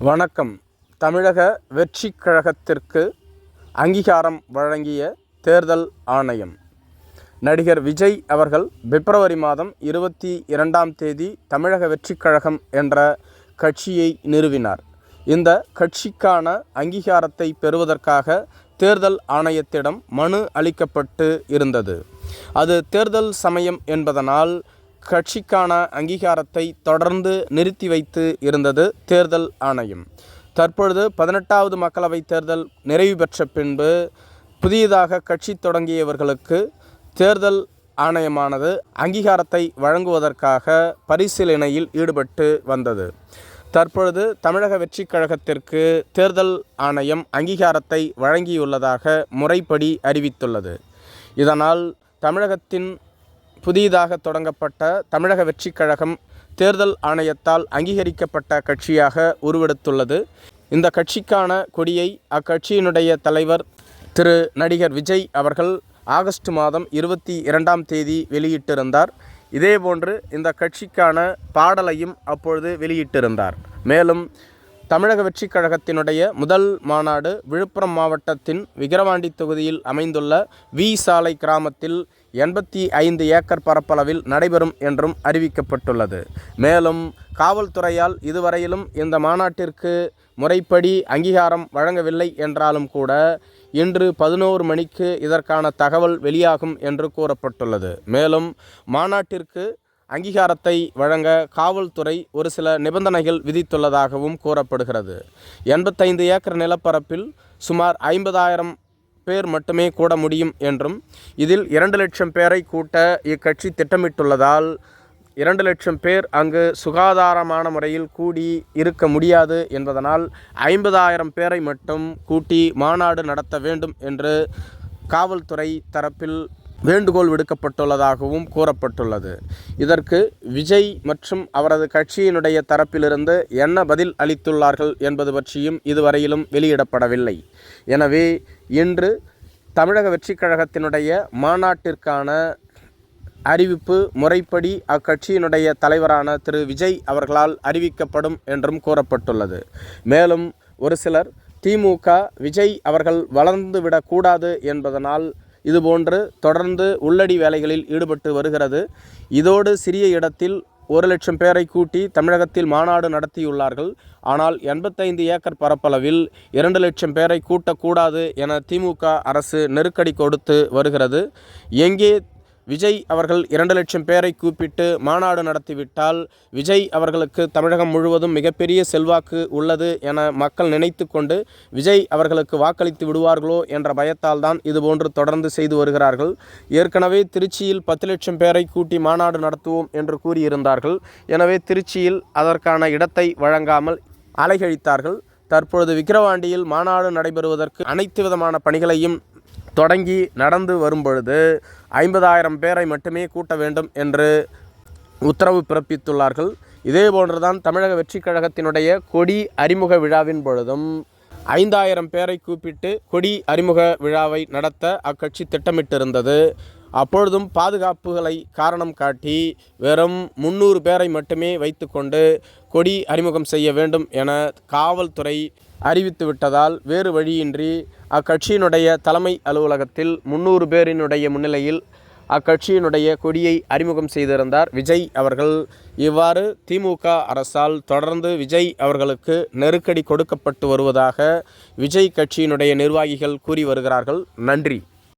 வணக்கம். தமிழக வெற்றி கழகத்திற்கு அங்கீகாரம் வழங்கிய தேர்தல் ஆணையம். நடிகர் விஜய் அவர்கள் பிப்ரவரி மாதம் இருபத்தி இரண்டாம் தேதி தமிழக வெற்றி கழகம் என்ற கட்சியை நிறுவினார். இந்த கட்சிக்கான அங்கீகாரத்தை பெறுவதற்காக தேர்தல் ஆணையத்திடம் மனு அளிக்கப்பட்டு இருந்தது. அது தேர்தல் சமயம் என்பதனால் கட்சிக்கான அங்கீகாரத்தை தொடர்ந்து நிறுத்தி வைத்து இருந்தது தேர்தல் ஆணையம். தற்பொழுது பதினெட்டாவது மக்களவைத் தேர்தல் நிறைவு பெற்ற பின்பு புதியதாக கட்சி தொடங்கியவர்களுக்கு தேர்தல் ஆணையமானது அங்கீகாரத்தை வழங்குவதற்காக பரிசீலனையில் ஈடுபட்டு வந்தது. தற்பொழுது தமிழக வெற்றிக் கழகத்திற்கு தேர்தல் ஆணையம் அங்கீகாரத்தை வழங்கியுள்ளதாக முறைப்படி அறிவித்துள்ளது. இதனால் தமிழகத்தின் புதிதாக தொடங்கப்பட்ட தமிழக வெற்றிக் கழகம் தேர்தல் ஆணையத்தால் அங்கீகரிக்கப்பட்ட கட்சியாக உருவெடுத்துள்ளது. இந்த கட்சிக்கான கொடியை அக்கட்சியினுடைய தலைவர் திரு நடிகர் விஜய் அவர்கள் ஆகஸ்ட் மாதம் இருபத்தி இரண்டாம் தேதி வெளியிட்டிருந்தார். இதேபோன்று இந்த கட்சிக்கான பாடலையும் அப்பொழுது வெளியிட்டிருந்தார். மேலும் தமிழக வெற்றிக் கழகத்தினுடைய முதல் மாநாடு விழுப்புரம் மாவட்டத்தின் விக்கிரவாண்டி தொகுதியில் அமைந்துள்ள வி சாலை கிராமத்தில் எண்பத்தி ஐந்து ஏக்கர் பரப்பளவில் நடைபெறும் என்றும் அறிவிக்கப்பட்டுள்ளது. மேலும் காவல்துறையால் இதுவரையிலும் இந்த மாநாட்டிற்கு முறைப்படி அங்கீகாரம் வழங்கவில்லை என்றாலும் கூட இன்று பதினோரு மணிக்கு இதற்கான தகவல் வெளியாகும் என்று கூறப்பட்டுள்ளது. மேலும் மாநாட்டிற்கு அங்கீகாரத்தை வழங்க காவல்துறை ஒரு சில நிபந்தனைகள் விதித்துள்ளதாகவும் கூறப்படுகிறது. எண்பத்தைந்து ஏக்கர் நிலப்பரப்பில் சுமார் ஐம்பதாயிரம் பேர் மட்டுமே கூட முடியும் என்றும் இதில் இரண்டு லட்சம் பேரை கூட்ட இக்கட்சி திட்டமிட்டுள்ளதால் இரண்டு லட்சம் பேர் அங்கு சுகாதாரமான முறையில் கூடி இருக்க முடியாது என்பதனால் ஐம்பதாயிரம் பேரை மட்டும் கூட்டி மாநாடு நடத்த வேண்டும் என்று காவல்துறை தரப்பில் வேண்டுகோள் விடுக்கப்பட்டுள்ளதாகவும் கூறப்பட்டுள்ளது. இதற்கு விஜய் மற்றும் அவரது கட்சியினுடைய தரப்பிலிருந்து என்ன பதில் அளித்துள்ளார்கள் என்பது பற்றியும் இதுவரையிலும் வெளியிடப்படவில்லை. எனவே இன்று தமிழக வெற்றிக் கழகத்தினுடைய மாநாட்டிற்கான அறிவிப்பு முறைப்படி அக்கட்சியினுடைய தலைவரான திரு. விஜய் அவர்களால் அறிவிக்கப்படும் என்றும் கூறப்பட்டுள்ளது. மேலும் ஒரு சிலர் திமுக விஜய் அவர்கள் வளர்ந்துவிடக்கூடாது என்பதனால் இதுபோன்று தொடர்ந்து உள்ளடி வேலைகளில் ஈடுபட்டு வருகிறது. இதோடு சிறிய இடத்தில் ஒரு லட்சம் பேரை கூட்டி தமிழகத்தில் மாநாடு நடத்தியுள்ளார்கள். ஆனால் எண்பத்தைந்து ஏக்கர் பரப்பளவில் இரண்டு லட்சம் பேரை கூட்டக்கூடாது என திமுக அரசு நெருக்கடி கொடுத்து வருகிறது. எங்கே விஜய் அவர்கள் இரண்டு லட்சம் பேரை கூப்பிட்டு மாநாடு நடத்திவிட்டால் விஜய் அவர்களுக்கு தமிழகம் முழுவதும் மிகப்பெரிய செல்வாக்கு உள்ளது என மக்கள் நினைத்து கொண்டு விஜய் அவர்களுக்கு வாக்களித்து விடுவார்களோ என்ற பயத்தால் தான் இதுபோன்று தொடர்ந்து செய்து வருகிறார்கள். ஏற்கனவே திருச்சியில் பத்து லட்சம் பேரை கூட்டி மாநாடு நடத்துவோம் என்று கூறியிருந்தார்கள். எனவே திருச்சியில் அதற்கான இடத்தை வழங்காமல் அலைகழித்தார்கள். தற்பொழுது விக்கிரவாண்டியில் மாநாடு நடைபெறுவதற்கு அனைத்து விதமான பணிகளையும் தொடங்கி நடந்து வரும்பொழுது ஐம்பதாயிரம் பேரை மட்டுமே கூட்ட வேண்டும் என்று உத்தரவு பிறப்பித்துள்ளார்கள். இதே போன்றுதான் தமிழக வெற்றிக் கழகத்தினுடைய கொடி அறிமுக விழாவின் பொழுதும் ஐந்தாயிரம் பேரை கூப்பிட்டு கொடி அறிமுக விழாவை நடத்த அக்கட்சி திட்டமிட்டிருந்தது. அப்பொழுதும் பாதுகாப்புகளை காரணம் காட்டி வெறும் முந்நூறு பேரை மட்டுமே வைத்துக்கொண்டு கொடி அறிமுகம் செய்ய வேண்டும் என காவல்துறை அறிவித்து விட்டதால் வேறு வழியின்றி அக்கட்சியினுடைய தலைமை அலுவலகத்தில் முந்நூறு பேரினுடைய முன்னிலையில் அக்கட்சியினுடைய கொடியை அறிமுகம் செய்திருந்தார் விஜய் அவர்கள். இவ்வாறு திமுக அரசால் தொடர்ந்து விஜய் அவர்களுக்கு நெருக்கடி கொடுக்கப்பட்டு வருவதாக விஜய் கட்சியினுடைய நிர்வாகிகள் கூறி வருகிறார்கள். நன்றி.